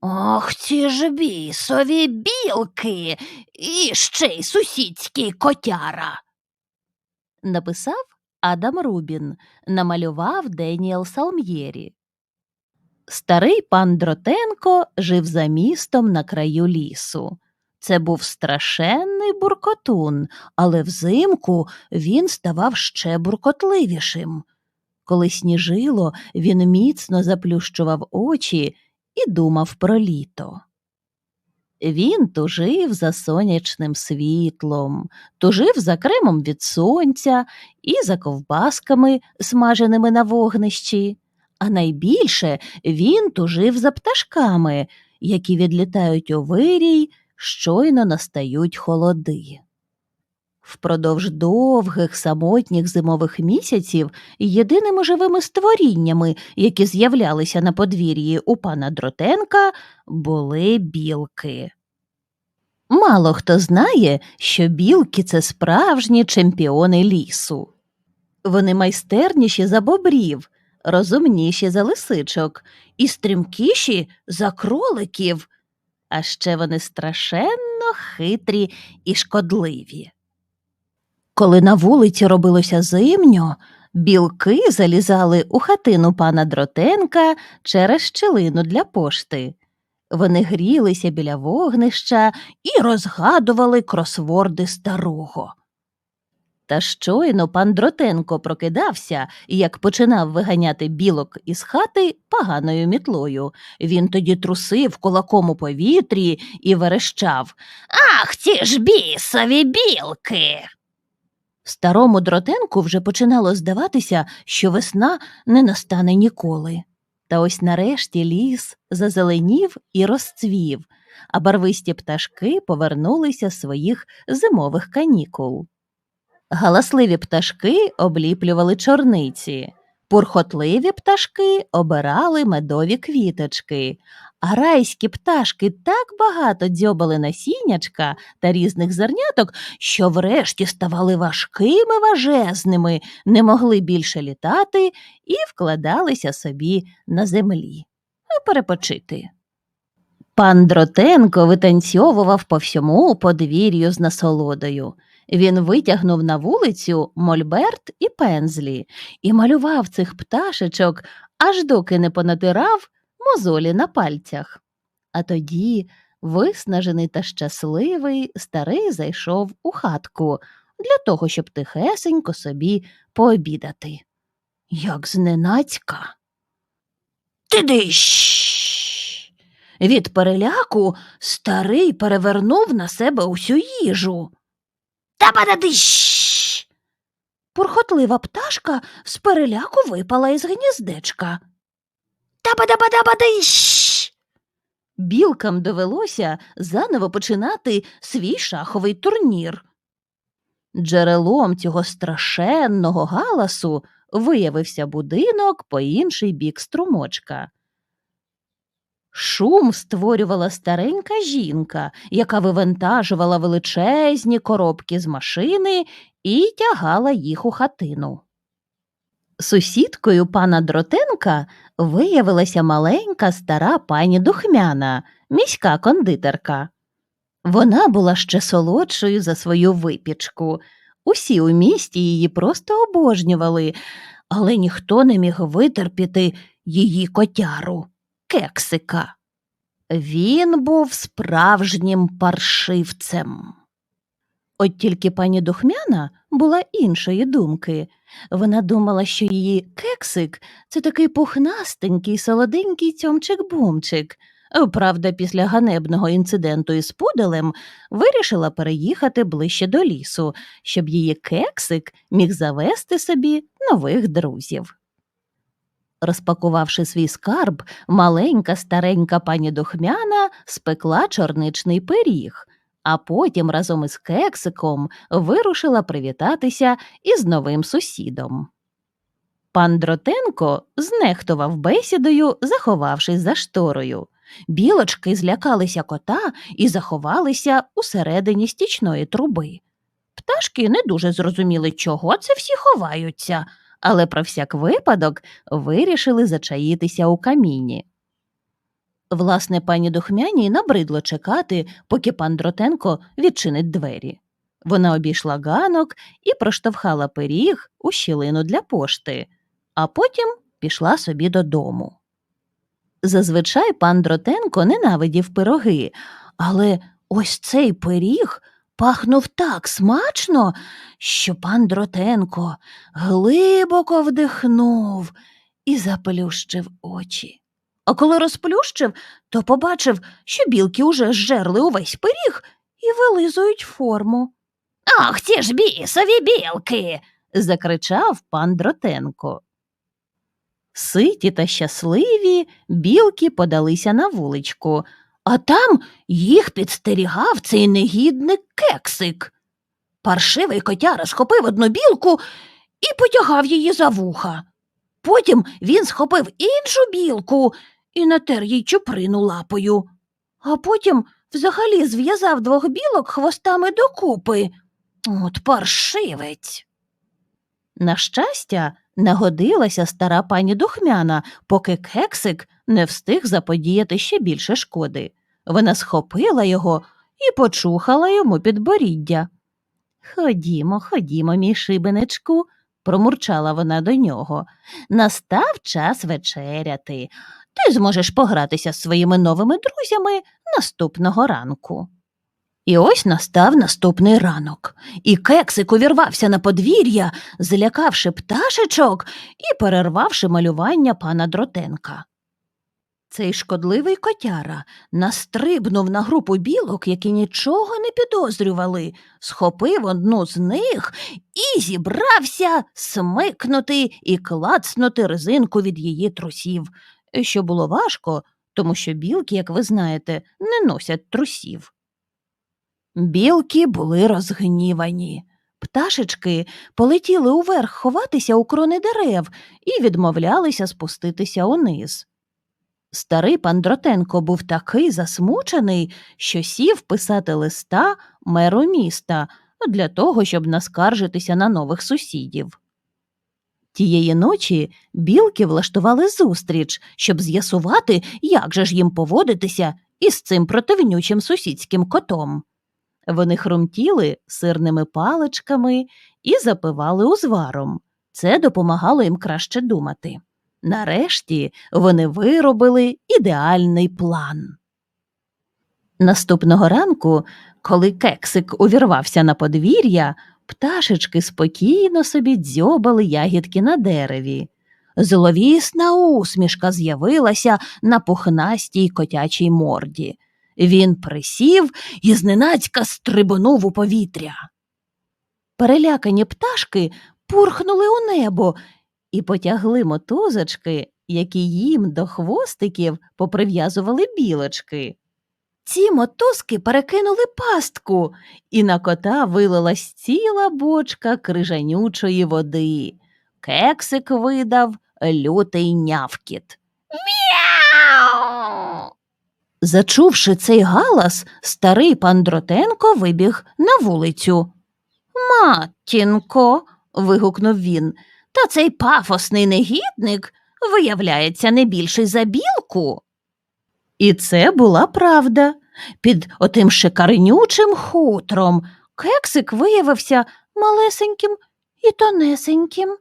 Ох, ці ж бісові білки і ще й сусідський котяра. Написав Адам Рубін, намалював Деніел Салм'єрі. Старий пан Дротенко жив за містом на краю лісу. Це був страшенний буркотун, але взимку він ставав ще буркотливішим. Коли сніжило, він міцно заплющував очі і думав про літо. Він тужив за сонячним світлом, тужив за кремом від сонця і за ковбасками, смаженими на вогнищі, а найбільше він тужив за пташками, які відлітають у вирій, щойно настають холоди. Впродовж довгих самотніх зимових місяців єдиними живими створіннями, які з'являлися на подвір'ї у пана Дротенка, були білки. Мало хто знає, що білки це справжні чемпіони лісу. Вони майстерніші за бобрів, розумніші за лисичок і стрімкіші за кроликів, а ще вони страшенно хитрі і шкодливі. Коли на вулиці робилося зимньо, білки залізали у хатину пана Дротенка через щелину для пошти. Вони грілися біля вогнища і розгадували кросворди старого. Та щойно пан Дротенко прокидався, як починав виганяти білок із хати поганою мітлою. Він тоді трусив кулаком у повітрі і верещав. Ах, ці ж бісові білки. Старому дротенку вже починало здаватися, що весна не настане ніколи. Та ось нарешті ліс зазеленів і розцвів, а барвисті пташки повернулися з своїх зимових канікул. Галасливі пташки обліплювали чорниці, пурхотливі пташки обирали медові квіточки, а райські пташки так багато дзьобали насіннячка та різних зерняток, що врешті ставали важкими важезними, не могли більше літати і вкладалися собі на землі. А перепочити. Пан Дротенко витанцьовував по всьому подвір'ю з насолодою. Він витягнув на вулицю мольберт і пензлі і малював цих пташечок, аж доки не понатирав мозолі на пальцях. А тоді, виснажений та щасливий, старий зайшов у хатку для того, щоб тихесенько собі пообідати. Як зненацька. Тидищ! Від переляку старий перевернув на себе усю їжу. Та-ба-да-дищ! Пурхотлива пташка з переляку випала із гніздечка. Та-ба-да-ба-да-ба-дищ! Білкам довелося заново починати свій шаховий турнір. Джерелом цього страшенного галасу виявився будинок по інший бік струмочка. Шум створювала старенька жінка, яка вивантажувала величезні коробки з машини і тягала їх у хатину. Сусідкою пана Дротенка виявилася маленька стара пані Духмяна, міська кондитерка. Вона була ще солодшою за свою випічку. Усі у місті її просто обожнювали, але ніхто не міг витерпіти її котяру кексика. Він був справжнім паршивцем. От тільки пані Духмяна була іншої думки. Вона думала, що її кексик це такий пухнастенький, солоденький цьомчик-бумчик. Правда, після ганебного інциденту із пуделем вирішила переїхати ближче до лісу, щоб її кексик міг завести собі нових друзів. Розпакувавши свій скарб, маленька старенька пані Духмяна спекла чорничний пиріг, а потім разом із кексиком вирушила привітатися із новим сусідом. Пан Дротенко знехтував бесідою, заховавшись за шторою. Білочки злякалися кота і заховалися усередині стічної труби. Пташки не дуже зрозуміли, чого це всі ховаються, але про всяк випадок вирішили зачаїтися у каміні. Власне, пані Духмяній набридло чекати, поки пан Дротенко відчинить двері. Вона обійшла ганок і проштовхала пиріг у щілину для пошти, а потім пішла собі додому. Зазвичай пан Дротенко ненавидів пироги, але ось цей пиріг пахнув так смачно, що пан Дротенко глибоко вдихнув і заплющив очі. А коли розплющив, то побачив, що білки уже зжерли увесь пиріг і вилизують форму. Ах, ті ж бісові білки. закричав пан Дротенко. Ситі та щасливі білки подалися на вуличку, а там їх підстерігав цей негідник кексик. Паршивий котяра схопив одну білку і потягав її за вуха. Потім він схопив іншу білку і натер їй чуприну лапою, а потім взагалі зв'язав двох білок хвостами докупи. От паршивець. На щастя, нагодилася стара пані духмяна, поки кексик не встиг заподіяти ще більше шкоди. Вона схопила його і почухала йому підборіддя. Ходімо, ходімо, мій шибеничку, промурчала вона до нього. Настав час вечеряти. Ти зможеш погратися з своїми новими друзями наступного ранку. І ось настав наступний ранок, і кексик увірвався на подвір'я, злякавши пташечок і перервавши малювання пана Дротенка. Цей шкодливий котяра настрибнув на групу білок, які нічого не підозрювали, схопив одну з них і зібрався смикнути і клацнути резинку від її трусів, що було важко, тому що білки, як ви знаєте, не носять трусів. Білки були розгнівані. Пташечки полетіли уверх ховатися у крони дерев і відмовлялися спуститися униз. Старий пан Дротенко був такий засмучений, що сів писати листа меру міста для того, щоб наскаржитися на нових сусідів. Тієї ночі білки влаштували зустріч, щоб з'ясувати, як же ж їм поводитися із цим противнючим сусідським котом. Вони хрумтіли сирними паличками і запивали узваром. Це допомагало їм краще думати. Нарешті вони виробили ідеальний план. Наступного ранку, коли кексик увірвався на подвір'я, пташечки спокійно собі дзьобали ягідки на дереві. Зловісна усмішка з'явилася на пухнастій котячій морді. Він присів і зненацька стрибонув у повітря. Перелякані пташки пурхнули у небо і потягли мотузочки, які їм до хвостиків поприв'язували білочки. Ці мотузки перекинули пастку, і на кота вилилась ціла бочка крижанючої води. Кексик видав лютий нявкіт. Мяу. Зачувши цей галас, старий пан Дротенко вибіг на вулицю. Матінко. вигукнув він, та цей пафосний негідник виявляється не більший за білку. І це була правда. Під отим шикарнючим хутром кексик виявився малесеньким і тонесеньким.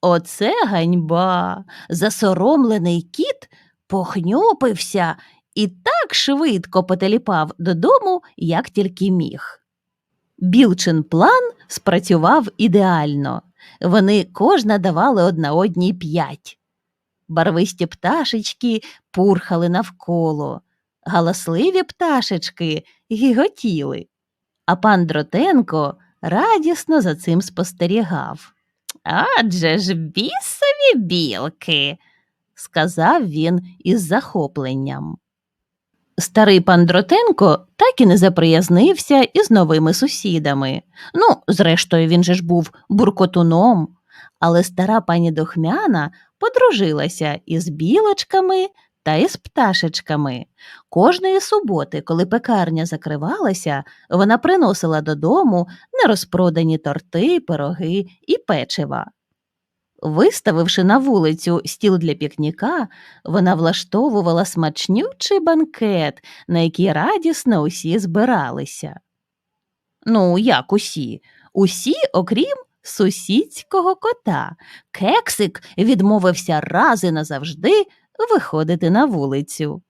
Оце ганьба. Засоромлений кіт похнюпився і так швидко потеліпав додому, як тільки міг. Білчин план спрацював ідеально. Вони кожна давали одна одній п'ять. Барвисті пташечки пурхали навколо, галасливі пташечки гіготіли, а пан Дротенко радісно за цим спостерігав. Адже ж бісові білки, сказав він із захопленням. Старий пан Дротенко так і не заприязнився із новими сусідами. Ну, зрештою, він же ж був буркотуном. Але стара пані Дохмяна подружилася із білочками та із пташечками. Кожної суботи, коли пекарня закривалася, вона приносила додому нерозпродані торти, пироги і печива. Виставивши на вулицю стіл для пікніка, вона влаштовувала смачнючий банкет, на який радісно усі збиралися. Ну, як усі? Усі, окрім сусідського кота. Кексик відмовився раз і назавжди виходити на вулицю.